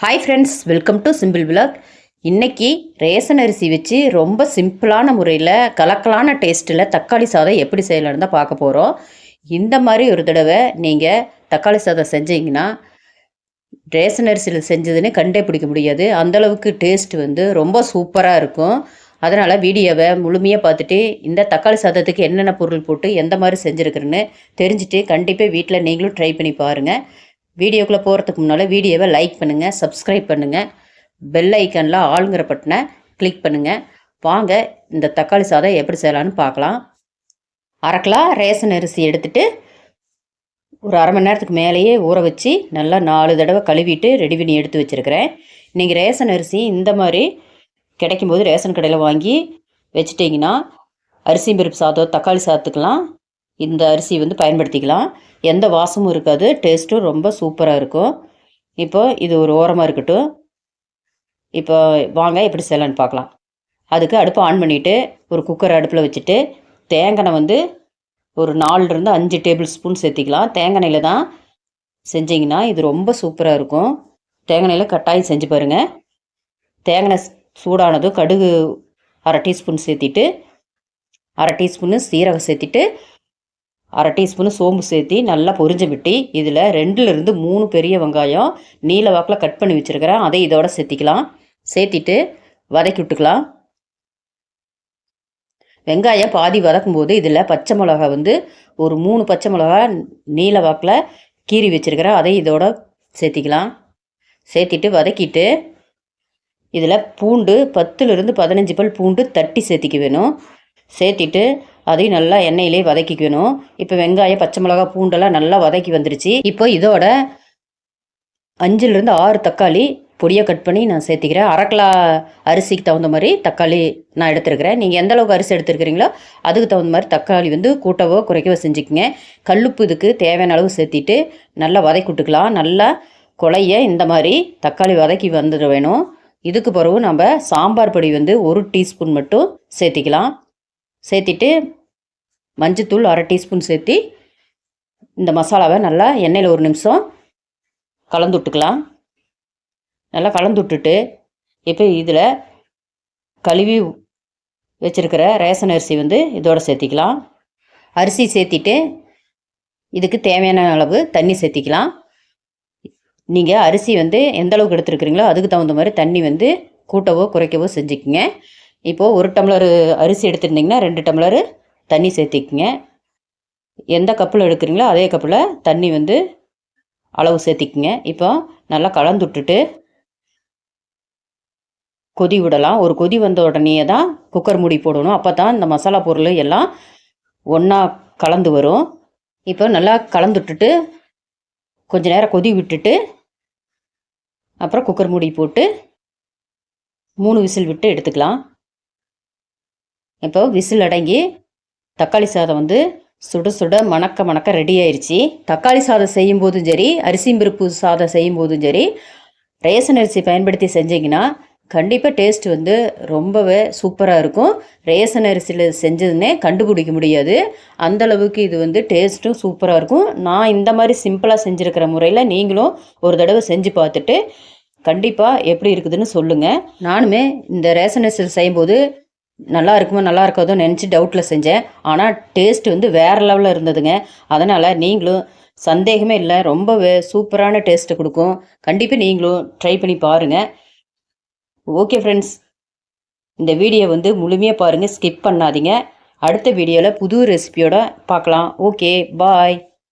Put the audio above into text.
Hi friends welcome to simple vlog இன்றைக்கி ration அரிசி வச்சு ரொம்ப சிம்பிளான முறையில் கலக்கலான டேஸ்ட்டில் தக்காளி சாதம் எப்படி செய்யலான்னு தான் பார்க்க போகிறோம் இந்த மாதிரி ஒரு தடவை நீங்கள் தக்காளி சாதம் செஞ்சீங்கன்னா ரேசன் அரிசியில் செஞ்சதுன்னு கண்டே பிடிக்க முடியாது அந்தளவுக்கு டேஸ்ட் வந்து ரொம்ப சூப்பராக இருக்கும். அதனால் வீடியோவை முழுமையாக பார்த்துட்டு இந்த தக்காளி சாதத்துக்கு என்னென்ன பொருள் போட்டு எந்த மாதிரி செஞ்சுருக்குறேன்னு தெரிஞ்சுட்டு கண்டிப்பாக வீட்டில் நீங்களும் ட்ரை பண்ணி பாருங்கள் வீடியோக்குள்ளே போகிறதுக்கு முன்னால் வீடியோவை லைக் பண்ணுங்கள் சப்ஸ்கிரைப் பண்ணுங்கள் பெல் ஐக்கனில் ஆளுங்கிற பட்டனை கிளிக் பண்ணுங்கள் வாங்க இந்த தக்காளி சாதம் எப்படி செய்யலான்னு பார்க்கலாம். அரைக்கிலா ரேஷன் அரிசி எடுத்துகிட்டு ஒரு அரை மணி நேரத்துக்கு மேலேயே ஊற வச்சு நல்லா நாலு தடவை கழுவிட்டு ரெடி பண்ணி எடுத்து வச்சுருக்கிறேன். நீங்கள் ரேஷன் அரிசி இந்த மாதிரி கிடைக்கும்போது ரேஷன் கடையில் வாங்கி வச்சுட்டிங்கன்னா அரிசி பருப்பு சாதம் தக்காளி சாதத்துக்கெலாம் இந்த அரிசி வந்து பயன்படுத்திக்கலாம். எந்த வாசமும் இருக்காது. டேஸ்ட்டும் ரொம்ப சூப்பராக இருக்கும். இப்போ இது ஒரு ஓரமாக இருக்கட்டும். இப்போ வாங்க எப்படி செய்யலான்னு பார்க்கலாம். அதுக்கு அடுப்பை ஆன் பண்ணிவிட்டு ஒரு குக்கர் அடுப்பில் வச்சுட்டு தேங்காய் வந்து ஒரு நாலுலேருந்து அஞ்சு டேபிள் ஸ்பூன் சேர்த்திக்கலாம். தேங்காயில் தான் செஞ்சிங்கன்னா இது ரொம்ப சூப்பராக இருக்கும். தேங்காயில் கட்டாயம் செஞ்சு பாருங்கள் தேங்காய் சூடானதும் கடுகு அரை டீஸ்பூன் சேர்த்திட்டு அரை டீஸ்பூன்னு சீரகம் சேர்த்திட்டு அரை டீஸ்பூன் சோம்பு சேர்த்தி நல்லா பொரிஞ்சு விட்டு இதில் ரெண்டுலேருந்து மூணு பெரிய வெங்காயம் நீல வாக்கில் கட் பண்ணி வச்சுருக்கிறேன். அதை இதோட சேர்த்திக்கலாம். சேர்த்திட்டு வதக்கி விட்டுக்கலாம். வெங்காயம் பாதி வதக்கும் போது இதில் பச்சை மிளகா வந்து ஒரு மூணு பச்சை மிளகா நீல வாக்கில் கீறி வச்சுருக்கிறேன். அதை இதோட சேர்த்திக்கலாம். சேர்த்திட்டு வதக்கிட்டு இதில் பூண்டு பத்துலேருந்து பதினஞ்சு பல் பூண்டு தட்டி சேர்த்திக்க வேணும். சேர்த்திட்டு அதையும் நல்லா எண்ணெயிலே வதக்கிக்கணும். இப்போ வெங்காயம் பச்சை மிளகா பூண்டெல்லாம் நல்லா வதக்கி வந்துருச்சு. இப்போ இதோட அஞ்சுலேருந்து ஆறு தக்காளி பொடியாக கட் பண்ணி நான் சேர்த்திக்கிறேன். அரைக்கலா அரிசிக்கு தகுந்த மாதிரி தக்காளி நான் எடுத்துருக்கிறேன். நீங்கள் எந்த அளவுக்கு அரிசி எடுத்துருக்கிறீங்களோ அதுக்கு தகுந்த மாதிரி தக்காளி வந்து கூட்டவோ குறைக்கவோ செஞ்சுக்கோங்க. கல்லுப்பு இதுக்கு தேவையான அளவு சேர்த்திட்டு நல்லா வதக்கி விட்டுக்கலாம். நல்லா கொலைய இந்த மாதிரி தக்காளி வதக்கி வந்துட வேணும். இதுக்கு பிறகு நம்ம சாம்பார் பொடி வந்து ஒரு டீஸ்பூன் மட்டும் சேர்த்திக்கலாம். சேர்த்திட்டு மஞ்சத்தூள் அரை டீஸ்பூன் சேர்த்தி இந்த மசாலாவை நல்லா எண்ணெயில் ஒரு நிமிஷம் கலந்து விட்டுக்கலாம். நல்லா கலந்து விட்டுட்டு இப்போ இதில் கழுவி வச்சுருக்கிற ரேஷன் அரிசி வந்து இதோட சேர்த்திக்கலாம். அரிசி சேர்த்திட்டு இதுக்கு தேவையான அளவு தண்ணி சேர்த்திக்கலாம். நீங்கள் அரிசி வந்து எந்த அளவுக்கு எடுத்துருக்குறீங்களோ அதுக்கு தகுந்த மாதிரி தண்ணி வந்து கூட்டவோ குறைக்கவோ செஞ்சுக்குங்க. இப்போது ஒரு டம்ளர் அரிசி எடுத்துருந்திங்கன்னா ரெண்டு டம்ளர் தண்ணி சேர்த்திக்கிங்க. எந்த கப்பில் எடுக்கிறீங்களோ அதே கப்பில் தண்ணி வந்து அளவு சேர்த்திக்கிங்க. இப்போ நல்லா கலந்து விட்டுட்டு கொதி விடலாம். ஒரு கொதி வந்த உடனே தான் குக்கர் மூடி போடணும். அப்போ தான் இந்த மசாலா பொருள் எல்லாம் ஒன்றா கலந்து வரும். இப்போ நல்லா கலந்து விட்டுட்டு கொஞ்ச நேரம் கொதி விட்டுட்டு அப்புறம் குக்கர் மூடி போட்டு மூணு விசில் விட்டு எடுத்துக்கலாம். இப்போ விசில் அடங்கி தக்காளி சாதம் வந்து சுட சுட மணக்க மணக்க ரெடி ஆயிடுச்சு தக்காளி சாதம் செய்யும் போதும் சரி அரிசி பருப்பு சாதம் செய்யும் போதும் சரி ரேஷன் அரிசி பயன்படுத்தி செஞ்சிங்கன்னா கண்டிப்பாக டேஸ்ட் வந்து ரொம்பவே சூப்பராக இருக்கும். ரேஷன் அரிசியில் செஞ்சதுன்னே கண்டுபிடிக்க முடியாது. அந்தளவுக்கு இது வந்து டேஸ்ட்டும் சூப்பராக இருக்கும். நான் இந்த மாதிரி சிம்பிளாக செஞ்சுருக்கிற முறையில் நீங்களும் ஒரு தடவை செஞ்சு பார்த்துட்டு கண்டிப்பாக எப்படி இருக்குதுன்னு சொல்லுங்கள் நானுமே இந்த ரேஷன் அரிசியில் செய்யும்போது நல்லா இருக்குமோ நல்லா இருக்காதோ நினச்சி டவுட்டில் செஞ்சேன். ஆனால் டேஸ்ட் வந்து வேறு லெவலில் இருந்ததுங்க. அதனால் நீங்களும் சந்தேகமே இல்லை ரொம்ப சூப்பரான டேஸ்ட்டு கொடுக்கும். கண்டிப்பாக நீங்களும் ட்ரை பண்ணி பாருங்கள் ஓகே ஃப்ரெண்ட்ஸ் இந்த வீடியோ வந்து முழுமையாக பாருங்கள் ஸ்கிப் பண்ணாதீங்க. அடுத்த வீடியோவில் புது ரெசிபியோட பார்க்கலாம். Okay bye